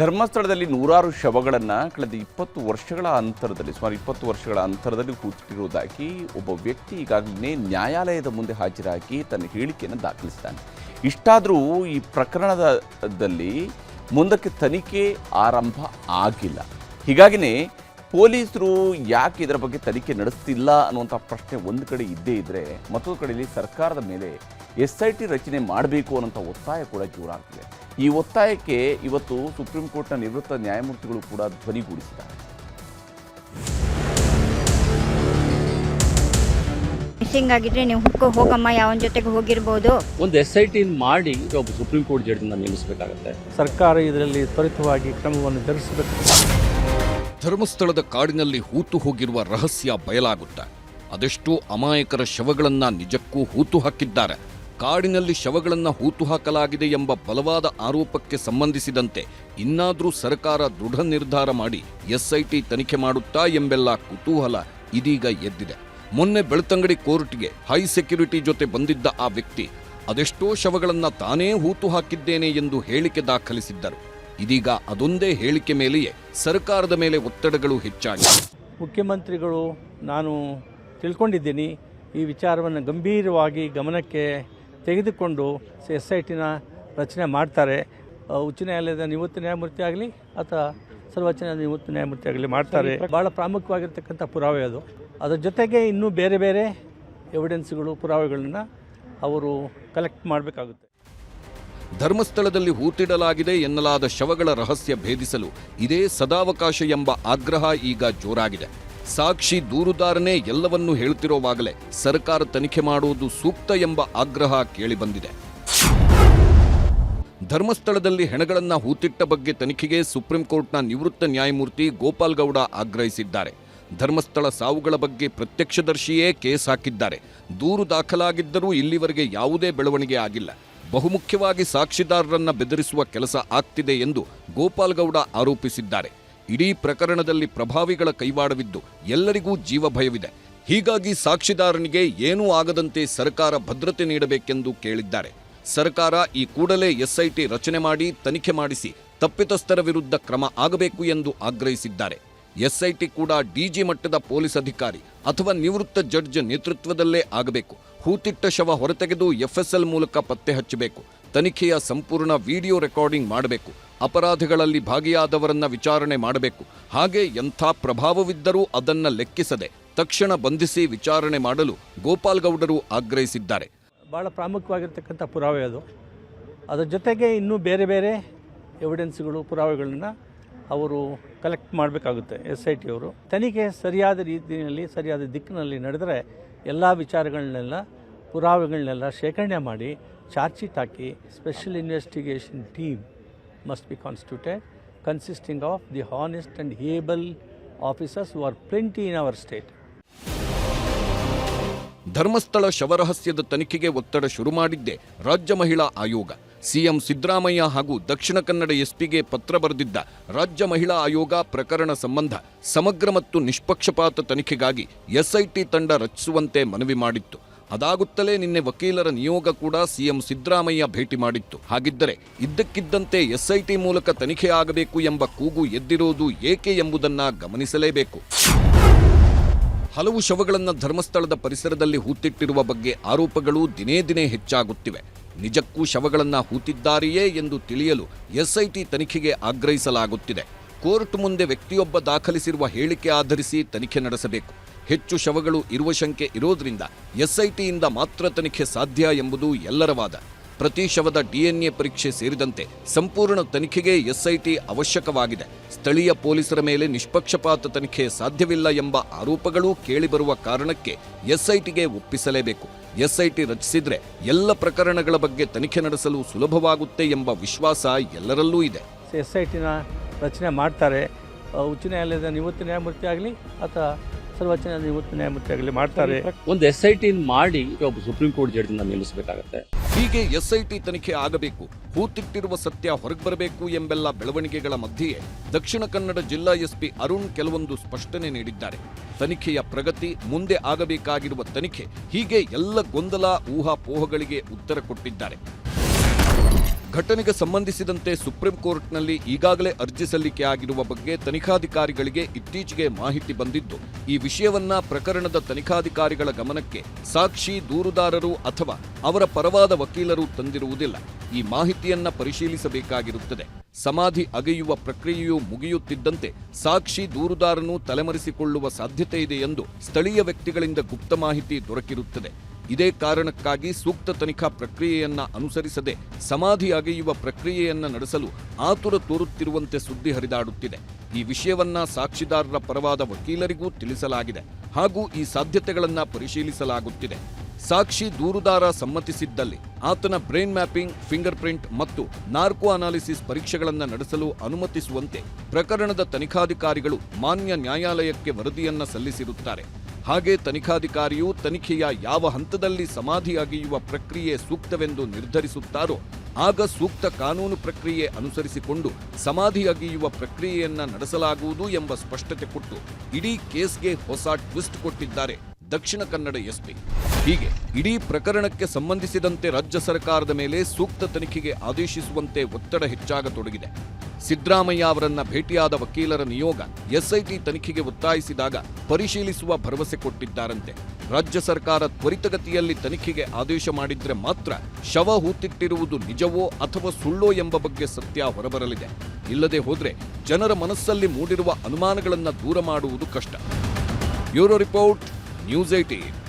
ಧರ್ಮಸ್ಥಳದಲ್ಲಿ ನೂರಾರು ಶವಗಳನ್ನು ಕಳೆದ ಇಪ್ಪತ್ತು ವರ್ಷಗಳ ಅಂತರದಲ್ಲಿ, ಸುಮಾರು ಇಪ್ಪತ್ತು ವರ್ಷಗಳ ಅಂತರದಲ್ಲಿ ಕೂತಿಟ್ಟಿರುವುದಾಗಿ ಒಬ್ಬ ವ್ಯಕ್ತಿ ಈಗಾಗಲೇ ನ್ಯಾಯಾಲಯದ ಮುಂದೆ ಹಾಜರಾಗಿ ತನ್ನ ಹೇಳಿಕೆಯನ್ನು ದಾಖಲಿಸಿದ್ದಾನೆ. ಇಷ್ಟಾದರೂ ಈ ಪ್ರಕರಣದಲ್ಲಿ ಮುಂದಕ್ಕೆ ತನಿಖೆ ಆರಂಭ ಆಗಿಲ್ಲ. ಹೀಗಾಗಿನೇ ಪೊಲೀಸರು ಯಾಕೆ ಇದರ ಬಗ್ಗೆ ತನಿಖೆ ನಡೆಸ್ತಿಲ್ಲ ಅನ್ನುವಂಥ ಪ್ರಶ್ನೆ ಒಂದು ಕಡೆ ಇದ್ದೇ ಇದ್ದರೆ ಮತ್ತೊಂದು ಕಡೆಯಲ್ಲಿ ಸರ್ಕಾರದ ಮೇಲೆ ಎಸ್ ಐ ಟಿ ರಚನೆ ಮಾಡಬೇಕು ಅನ್ನೋಂಥ ಒತ್ತಾಯ ಕೂಡ ಜೋರಾಗ್ತಿದೆ. ಈ ಒತ್ತಾಯಕ್ಕೆ ಇವತ್ತು ಸುಪ್ರೀಂ ಕೋರ್ಟ್ನ ನಿವೃತ್ತ ನ್ಯಾಯಮೂರ್ತಿಗಳು ಕೂಡ ಧ್ವನಿಗೂಡಿಸಿದ್ದಾರೆ ಮಿಸ್ಸಿಂಗ್ ಆಗಿದ್ರೆ ನೀವು ಹುಡ್ಕೋ ಹೋಗಮ್ಮ ಯಾವನ ಜೊತೆಗೆ ಹೋಗಿರ್ಬೋದು. ಒಂದು ಎಸ್ ಐ ಟಿ ಮಾಡಿ ಒಬ್ಬ ಸುಪ್ರೀಂ ಕೋರ್ಟ್ ಜಡ್ಜ್ನ ನೇಮಿಸಬೇಕಾಗುತ್ತೆ. ಸರ್ಕಾರ ಇದರಲ್ಲಿ ತ್ವರಿತವಾಗಿ ಕ್ರಮವನ್ನು ಜರುಗಿಸಬೇಕು. ಧರ್ಮಸ್ಥಳದ ಕಾಡಿನಲ್ಲಿ ಹೂತು ಹೋಗಿರುವ ರಹಸ್ಯ ಬಯಲಾಗುತ್ತೆ. ಅದೆಷ್ಟೋ ಅಮಾಯಕರ ಶವಗಳನ್ನ ನಿಜಕ್ಕೂ ಹೂತು ಹಾಕಿದ್ದಾರೆ. ಕಾಡಿನಲ್ಲಿ ಶವಗಳನ್ನು ಹೂತು ಹಾಕಲಾಗಿದೆ ಎಂಬ ಬಲವಾದ ಆರೋಪಕ್ಕೆ ಸಂಬಂಧಿಸಿದಂತೆ ಇನ್ನಾದರೂ ಸರ್ಕಾರ ದೃಢ ನಿರ್ಧಾರ ಮಾಡಿ ಎಸ್ಐಟಿ ತನಿಖೆ ಮಾಡುತ್ತಾ ಎಂಬೆಲ್ಲ ಕುತೂಹಲ ಇದೀಗ ಎದ್ದಿದೆ. ಮೊನ್ನೆ ಬೆಳ್ತಂಗಡಿ ಕೋರ್ಟ್ಗೆ ಹೈ ಸೆಕ್ಯುರಿಟಿ ಜೊತೆ ಬಂದಿದ್ದ ಆ ವ್ಯಕ್ತಿ ಅದೆಷ್ಟೋ ಶವಗಳನ್ನು ತಾನೇ ಹೂತು ಹಾಕಿದ್ದೇನೆ ಎಂದು ಹೇಳಿಕೆ ದಾಖಲಿಸಿದ್ದರು. ಇದೀಗ ಅದೊಂದೇ ಹೇಳಿಕೆ ಮೇಲೆಯೇ ಸರ್ಕಾರದ ಮೇಲೆ ಒತ್ತಡಗಳು ಹೆಚ್ಚಾಗಿವೆ ಮುಖ್ಯಮಂತ್ರಿಗಳು ನಾನು ತಿಳ್ಕೊಂಡಿದ್ದೀನಿ ಈ ವಿಚಾರವನ್ನು ಗಂಭೀರವಾಗಿ ಗಮನಕ್ಕೆ ತೆಗೆದುಕೊಂಡು ಎಸ್ ಐ ಟಿನ ರಚನೆ ಮಾಡ್ತಾರೆ. ಉಚ್ಚ ನ್ಯಾಯಾಲಯದ ನಿವೃತ್ತ ನ್ಯಾಯಮೂರ್ತಿ ಆಗಲಿ ಅಥವಾ ಸರ್ವೋಚ್ಚ ನ್ಯಾಯಾಲಯದ ನಿವೃತ್ತ ನ್ಯಾಯಮೂರ್ತಿ ಆಗಲಿ ಮಾಡ್ತಾರೆ. ಭಾಳ ಪ್ರಾಮುಖ್ಯವಾಗಿರ್ತಕ್ಕಂಥ ಪುರಾವೆ ಅದು. ಅದರ ಜೊತೆಗೆ ಇನ್ನೂ ಬೇರೆ ಬೇರೆ ಎವಿಡೆನ್ಸ್ಗಳು ಪುರಾವೆಗಳನ್ನು ಅವರು ಕಲೆಕ್ಟ್ ಮಾಡಬೇಕಾಗುತ್ತೆ. ಧರ್ಮಸ್ಥಳದಲ್ಲಿ ಹೂತಿಡಲಾಗಿದೆ ಎನ್ನಲಾದ ಶವಗಳ ರಹಸ್ಯ ಭೇದಿಸಲು ಇದೇ ಸದಾವಕಾಶ ಎಂಬ ಆಗ್ರಹ ಈಗ ಜೋರಾಗಿದೆ. ಸಾಕ್ಷಿ ದೂರುದಾರನೇ ಎಲ್ಲವನ್ನೂ ಹೇಳುತ್ತಿರುವಾಗಲೇ ಸರ್ಕಾರ ತನಿಖೆ ಮಾಡುವುದು ಸೂಕ್ತ ಎಂಬ ಆಗ್ರಹ ಕೇಳಿಬಂದಿದೆ. ಧರ್ಮಸ್ಥಳದಲ್ಲಿ ಹೆಣಗಳನ್ನ ಹೂತಿಟ್ಟ ಬಗ್ಗೆ ತನಿಖೆಗೆ ಸುಪ್ರೀಂ ಕೋರ್ಟ್ನ ನಿವೃತ್ತ ನ್ಯಾಯಮೂರ್ತಿ ಗೋಪಾಲ್ ಗೌಡ ಆಗ್ರಹಿಸಿದ್ದಾರೆ. ಧರ್ಮಸ್ಥಳ ಸಾವುಗಳ ಬಗ್ಗೆ ಪ್ರತ್ಯಕ್ಷದರ್ಶಿಯೇ ಕೇಸ್ ಹಾಕಿದ್ದಾರೆ. ದೂರು ದಾಖಲಾಗಿದ್ದರೂ ಇಲ್ಲಿವರೆಗೆ ಯಾವುದೇ ಬೆಳವಣಿಗೆ ಆಗಿಲ್ಲ. ಬಹುಮುಖ್ಯವಾಗಿ ಸಾಕ್ಷಿದಾರರನ್ನ ಬೆದರಿಸುವ ಕೆಲಸ ಆಗ್ತಿದೆ ಎಂದು ಗೋಪಾಲ್ಗೌಡ ಆರೋಪಿಸಿದ್ದಾರೆ. ಇಡೀ ಪ್ರಕರಣದಲ್ಲಿ ಪ್ರಭಾವಿಗಳ ಕೈವಾಡವಿದ್ದು ಎಲ್ಲರಿಗೂ ಜೀವ ಭಯವಿದೆ ಹೀಗಾಗಿ ಸಾಕ್ಷಿದಾರನಿಗೆ ಏನೂ ಆಗದಂತೆ ಸರ್ಕಾರ ಭದ್ರತೆ ನೀಡಬೇಕೆಂದು ಕೇಳಿದ್ದಾರೆ. ಸರ್ಕಾರ ಈ ಕೂಡಲೇ ಎಸ್ಐಟಿ ರಚನೆ ಮಾಡಿ ತನಿಖೆ ಮಾಡಿಸಿ ತಪ್ಪಿತಸ್ಥರ ವಿರುದ್ಧ ಕ್ರಮ ಆಗಬೇಕು ಎಂದು ಆಗ್ರಹಿಸಿದ್ದಾರೆ. ಎಸ್ಐಟಿ ಕೂಡ ಡಿಜಿ ಮಟ್ಟದ ಪೊಲೀಸ್ ಅಧಿಕಾರಿ ಅಥವಾ ನಿವೃತ್ತ ಜಡ್ಜ್ ನೇತೃತ್ವದಲ್ಲೇ ಆಗಬೇಕು. ಹೂತಿಟ್ಟ ಶವ ಹೊರತೆಗೆದು ಎಫ್ಎಸ್ಎಲ್ ಮೂಲಕ ಪತ್ತೆ ಹಚ್ಚಬೇಕು. ತನಿಖೆಯ ಸಂಪೂರ್ಣ ವಿಡಿಯೋ ರೆಕಾರ್ಡಿಂಗ್ ಮಾಡಬೇಕು. ಅಪರಾಧಗಳಲ್ಲಿ ಭಾಗಿಯಾದವರನ್ನ ವಿಚಾರಣೆ ಮಾಡಬೇಕು. ಹಾಗೆ ಎಂಥ ಪ್ರಭಾವವಿದ್ದರೂ ಅದನ್ನ ಲೆಕ್ಕಿಸದೆ ತಕ್ಷಣ ಬಂಧಿಸಿ ವಿಚಾರಣೆ ಮಾಡಲು ಗೋಪಾಲ್ ಗೌಡರು ಆಗ್ರಹಿಸಿದ್ದಾರೆ. ಭಾಳ ಪ್ರಾಮುಖ್ಯವಾಗಿರ್ತಕ್ಕಂಥ ಪುರಾವೆ ಅದು. ಅದರ ಜೊತೆಗೆ ಇನ್ನೂ ಬೇರೆ ಬೇರೆ ಎವಿಡೆನ್ಸ್ಗಳು ಪುರಾವೆಗಳನ್ನ ಅವರು ಕಲೆಕ್ಟ್ ಮಾಡಬೇಕಾಗುತ್ತೆ ಎಸ್ ಐ ಟಿ ಅವರು. ತನಿಖೆ ಸರಿಯಾದ ರೀತಿಯಲ್ಲಿ, ಸರಿಯಾದ ದಿಕ್ಕಿನಲ್ಲಿ ನಡೆದರೆ ಎಲ್ಲ ವಿಚಾರಗಳನ್ನೆಲ್ಲ, ಪುರಾವೆಗಳನ್ನೆಲ್ಲ ಶೇಖರಣೆ ಮಾಡಿ charge sheet hockey special investigation team must be constituted, consisting of the honest and able officers who are plenty in our state. Dharmasthala ಶವರಹಸ್ಯದ ತನಿಖೆಗೆ ಒತ್ತಡ ಶುರು ಮಾಡಿದ್ದೆ ರಾಜ್ಯ ಮಹಿಳಾ ಆಯೋಗ ಸಿಎಂ ಸಿದ್ದರಾಮಯ್ಯ ಹಾಗೂ ದಕ್ಷಿಣ ಕನ್ನಡ ಎಸ್ಪಿಗೆ ಪತ್ರ ಬರೆದಿದ್ದ ರಾಜ್ಯ ಮಹಿಳಾ ಆಯೋಗ ಪ್ರಕರಣ ಸಂಬಂಧ ಸಮಗ್ರ ಮತ್ತು ನಿಷ್ಪಕ್ಷಪಾತ ತನಿಖೆಗಾಗಿ ಎಸ್ಐಟಿ ತಂಡ ರಚಿಸುವಂತೆ ಮನವಿ ಮಾಡಿತ್ತು ಅದಾಗುತ್ತಲೇ ನಿನ್ನೆ ವಕೀಲರ ನಿಯೋಗ ಕೂಡ ಸಿಎಂ ಸಿದ್ದರಾಮಯ್ಯ ಭೇಟಿ ಮಾಡಿತ್ತು. ಹಾಗಿದ್ದರೆ ಇದ್ದಕ್ಕಿದ್ದಂತೆ ಎಸ್ಐಟಿ ಮೂಲಕ ತನಿಖೆ ಆಗಬೇಕು ಎಂಬ ಕೂಗು ಎದ್ದಿರೋದು ಏಕೆ ಎಂಬುದನ್ನ ಗಮನಿಸಲೇಬೇಕು. ಹಲವು ಶವಗಳನ್ನು ಧರ್ಮಸ್ಥಳದ ಪರಿಸರದಲ್ಲಿ ಹೂತಿಟ್ಟಿರುವ ಬಗ್ಗೆ ಆರೋಪಗಳು ದಿನೇ ದಿನೇ ಹೆಚ್ಚಾಗುತ್ತಿವೆ. ನಿಜಕ್ಕೂ ಶವಗಳನ್ನು ಹೂತಿದ್ದಾರೆಯೇ ಎಂದು ತಿಳಿಯಲು ಎಸ್ಐಟಿ ತನಿಖೆಗೆ ಆಗ್ರಹಿಸಲಾಗುತ್ತಿದೆ. ಕೋರ್ಟ್ ಮುಂದೆ ವ್ಯಕ್ತಿಯೊಬ್ಬ ದಾಖಲಿಸಿರುವ ಹೇಳಿಕೆ ಆಧರಿಸಿ ತನಿಖೆ ನಡೆಸಬೇಕು. ಹೆಚ್ಚು ಶವಗಳು ಇರುವ ಶಂಕೆ ಇರೋದ್ರಿಂದ ಎಸ್ಐಟಿಯಿಂದ ಮಾತ್ರ ತನಿಖೆ ಸಾಧ್ಯ ಎಂಬುದು ಎಲ್ಲರ ವಾದ ಪ್ರತಿ ಶವದ ಡಿಎನ್ಎ ಪರೀಕ್ಷೆ ಸೇರಿದಂತೆ ಸಂಪೂರ್ಣ ತನಿಖೆಗೆ ಎಸ್ಐಟಿ ಅವಶ್ಯಕವಾಗಿದೆ. ಸ್ಥಳೀಯ ಪೊಲೀಸರ ಮೇಲೆ ನಿಷ್ಪಕ್ಷಪಾತ ತನಿಖೆ ಸಾಧ್ಯವಿಲ್ಲ ಎಂಬ ಆರೋಪಗಳೂ ಕೇಳಿಬರುವ ಕಾರಣಕ್ಕೆ ಎಸ್ಐಟಿಗೆ ಒಪ್ಪಿಸಲೇಬೇಕು. ಎಸ್ಐಟಿ ರಚಿಸಿದ್ರೆ ಎಲ್ಲ ಪ್ರಕರಣಗಳ ಬಗ್ಗೆ ತನಿಖೆ ನಡೆಸಲು ಸುಲಭವಾಗುತ್ತೆ ಎಂಬ ವಿಶ್ವಾಸ ಎಲ್ಲರಲ್ಲೂ ಇದೆ. ಎಸ್ಐಟಿನ ರಚನೆ ಮಾಡ್ತಾರೆ. ಉಚ್ಚ ನ್ಯಾಯಾಲಯದ ನಿವೃತ್ತ ನ್ಯಾಯಮೂರ್ತಿ ಆಗಲಿ ಅಥವಾ ಸರ್ವೋಚ್ಚ ಇವತ್ತು ನಿವೃತ್ತ ನ್ಯಾಯಮೂರ್ತಿ ಆಗಲಿ ಮಾಡ್ತಾರೆ. ಒಂದು ಎಸ್ ಐ ಟಿ ಮಾಡಿ ಒಬ್ಬ ಸುಪ್ರೀಂ ಕೋರ್ಟ್ ಜಡ್ಜನ್ನ ನೇಮಿಸಬೇಕಾಗತ್ತೆ. ಹೀಗೆ ಎಸ್ಐಟಿ ತನಿಖೆ ಆಗಬೇಕು ಹೂತಿಟ್ಟಿರುವ ಸತ್ಯ ಹೊರಗೆ ಬರಬೇಕು ಎಂಬೆಲ್ಲ ಬೆಳವಣಿಗೆಗಳ ಮಧ್ಯೆಯೇ ದಕ್ಷಿಣ ಕನ್ನಡ ಜಿಲ್ಲಾ ಎಸ್ಪಿ ಅರುಣ್ ಕೆಲವೊಂದು ಸ್ಪಷ್ಟನೆ ನೀಡಿದ್ದಾರೆ. ತನಿಖೆಯ ಪ್ರಗತಿ ಮುಂದೆ ಆಗಬೇಕಾಗಿರುವ ತನಿಖೆ ಹೀಗೆ ಎಲ್ಲ ಗೊಂದಲ ಊಹಾಪೋಹಗಳಿಗೆ ಉತ್ತರ ಕೊಟ್ಟಿದ್ದಾರೆ. ಘಟನೆಗೆ ಸಂಬಂಧಿಸಿದಂತೆ ಸುಪ್ರೀಂ ಕೋರ್ಟ್ನಲ್ಲಿ ಈಗಾಗಲೇ ಅರ್ಜಿ ಸಲ್ಲಿಕೆ ಆಗಿರುವ ಬಗ್ಗೆ ತನಿಖಾಧಿಕಾರಿಗಳಿಗೆ ಇತ್ತೀಚೆಗೆ ಮಾಹಿತಿ ಬಂದಿದ್ದು, ಈ ವಿಷಯವನ್ನ ಪ್ರಕರಣದ ತನಿಖಾಧಿಕಾರಿಗಳ ಗಮನಕ್ಕೆ ಸಾಕ್ಷಿ ದೂರುದಾರರು ಅಥವಾ ಅವರ ಪರವಾದ ವಕೀಲರು ತಂದಿರುವುದಿಲ್ಲ. ಈ ಮಾಹಿತಿಯನ್ನ ಪರಿಶೀಲಿಸಬೇಕಾಗಿರುತ್ತದೆ. ಸಮಾಧಿ ಅಗೆಯುವ ಪ್ರಕ್ರಿಯೆಯು ಮುಗಿಯುತ್ತಿದ್ದಂತೆ ಸಾಕ್ಷಿ ದೂರುದಾರನು ತಲೆಮರೆಸಿಕೊಳ್ಳುವ ಸಾಧ್ಯತೆ ಇದೆ ಎಂದು ಸ್ಥಳೀಯ ವ್ಯಕ್ತಿಗಳಿಂದ ಗುಪ್ತ ಮಾಹಿತಿ ದೊರಕಿರುತ್ತದೆ. ಇದೇ ಕಾರಣಕ್ಕಾಗಿ ಸೂಕ್ತ ತನಿಖಾ ಪ್ರಕ್ರಿಯೆಯನ್ನ ಅನುಸರಿಸದೆ ಸಮಾಧಿ ಅಗೆಯುವ ಪ್ರಕ್ರಿಯೆಯನ್ನ ನಡೆಸಲು ಆತುರ ತೋರುತ್ತಿರುವಂತೆ ಸುದ್ದಿ ಹರಿದಾಡುತ್ತಿದೆ. ಈ ವಿಷಯವನ್ನ ಸಾಕ್ಷಿದಾರರ ಪರವಾದ ವಕೀಲರಿಗೂ ತಿಳಿಸಲಾಗಿದೆ ಹಾಗೂ ಈ ಸಾಧ್ಯತೆಗಳನ್ನ ಪರಿಶೀಲಿಸಲಾಗುತ್ತಿದೆ. ಸಾಕ್ಷಿ ದೂರುದಾರ ಸಮ್ಮತಿಸಿದ್ದಲ್ಲಿ ಆತನ ಬ್ರೈನ್ ಮ್ಯಾಪಿಂಗ್, ಫಿಂಗರ್ ಪ್ರಿಂಟ್ ಮತ್ತು ನಾರ್ಕೋ ಅನಾಲಿಸಿಸ್ ಪರೀಕ್ಷೆಗಳನ್ನು ನಡೆಸಲು ಅನುಮತಿಸುವಂತೆ ಪ್ರಕರಣದ ತನಿಖಾಧಿಕಾರಿಗಳು ಮಾನ್ಯ ನ್ಯಾಯಾಲಯಕ್ಕೆ ವರದಿಯನ್ನ ಸಲ್ಲಿಸಿರುತ್ತಾರೆ. ಹಾಗೆ ತನಿಖಾಧಿಕಾರಿಯು ತನಿಖೆಯ ಯಾವ ಹಂತದಲ್ಲಿ ಸಮಾಧಿ ಅಗೆಯುವ ಪ್ರಕ್ರಿಯೆ ಸೂಕ್ತವೆಂದು ನಿರ್ಧರಿಸುತ್ತಾರೋ, ಆಗ ಸೂಕ್ತ ಕಾನೂನು ಪ್ರಕ್ರಿಯೆ ಅನುಸರಿಸಿಕೊಂಡು ಸಮಾಧಿ ಅಗೆಯುವ ಪ್ರಕ್ರಿಯೆಯನ್ನ ನಡೆಸಲಾಗುವುದು ಎಂಬ ಸ್ಪಷ್ಟತೆ ಕೊಟ್ಟು ಇಡೀ ಕೇಸ್ಗೆ ಹೊಸ ಟ್ವಿಸ್ಟ್ ಕೊಟ್ಟಿದ್ದಾರೆ. ದಕ್ಷಿಣ ಕನ್ನಡ ಎಸ್ಪಿ. ಹೀಗೆ ಇಡೀ ಪ್ರಕರಣಕ್ಕೆ ಸಂಬಂಧಿಸಿದಂತೆ ರಾಜ್ಯ ಸರ್ಕಾರದ ಮೇಲೆ ಸೂಕ್ತ ತನಿಖೆಗೆ ಆದೇಶಿಸುವಂತೆ ಒತ್ತಡ ಹೆಚ್ಚಾಗತೊಡಗಿದೆ. ಸಿದ್ದರಾಮಯ್ಯ ಅವರನ್ನ ಭೇಟಿಯಾದ ವಕೀಲರ ನಿಯೋಗ ಎಸ್ಐಟಿ ತನಿಖೆಗೆ ಒತ್ತಾಯಿಸಿದಾಗ ಪರಿಶೀಲಿಸುವ ಭರವಸೆ ಕೊಟ್ಟಿದ್ದಾರಂತೆ. ರಾಜ್ಯ ಸರ್ಕಾರ ತ್ವರಿತಗತಿಯಲ್ಲಿ ತನಿಖೆಗೆ ಆದೇಶ ಮಾಡಿದ್ರೆ ಮಾತ್ರ ಶವ ಹೂತಿಟ್ಟಿರುವುದು ನಿಜವೋ ಅಥವಾ ಸುಳ್ಳೋ ಎಂಬ ಬಗ್ಗೆ ಸತ್ಯ ಹೊರಬರಲಿದೆ. ಇಲ್ಲದೆ ಹೋದ್ರೆ ಜನರ ಮನಸ್ಸಲ್ಲಿ ಮೂಡಿರುವ ಅನುಮಾನಗಳನ್ನು ದೂರ ಮಾಡುವುದು ಕಷ್ಟ. Bureau report. News 18.